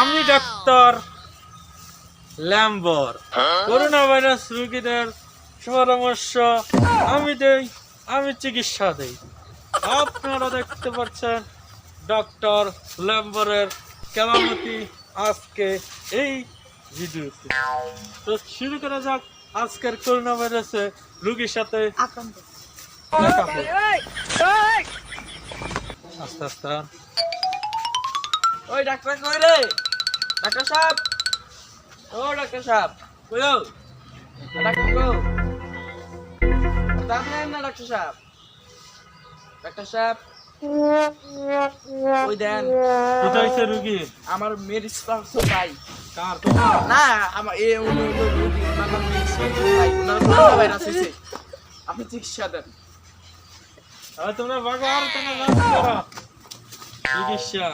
আমি doctor ল্যাম্বর। Corona virus রোগীদের পরামর্শ আমি দেই আমি চিকিৎসা দেই। আপনারা দেখতে পাচ্ছেন ডক্টর ল্যাম্বরের কেরামতি আজকে এই ভিডিওতে। তো শুরু করা যাক আজকের করোনা ভাইরাসে রুগীর সাথে। আস্তে আস্তে। ওই ডাক্তার কই রে? ডাক্তার সাহেব? ও ডাক্তার সাহেব কইও ডাক্তার না ডাক্তার সাহেব। ডাক্তার সাহেব ওই দেন। কোথায় হয়েছে রুগী? আমার মেডিসিন ভাই। কার? তোমার না আমার এ উনি ওনার করোনা ভাইরাস হয়েছে আপনি চিকিৎসা দেন। তোমরা ভাগো আর তোমরা করো। চিকিৎসা।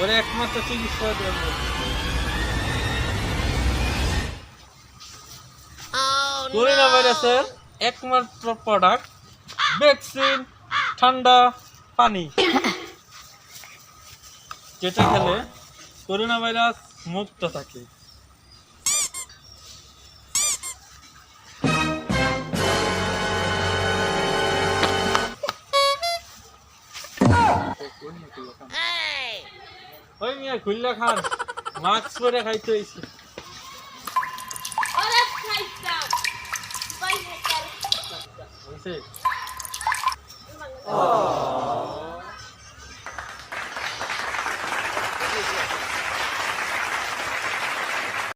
ওরে একমাত্র চিকিৎসা দেব করোনা ভাইরাসের একমাত্র প্রোডাক্ট ভ্যাকসিন ঠান্ডা পানি। যেটা খেলে করোনা ভাইরাস মুক্ত থাকে। ওই মিয়া খুললা খান। মাস্ক পরে খাইতে হইছে। খাইতাম। ভাই হ্যাকার হইছে?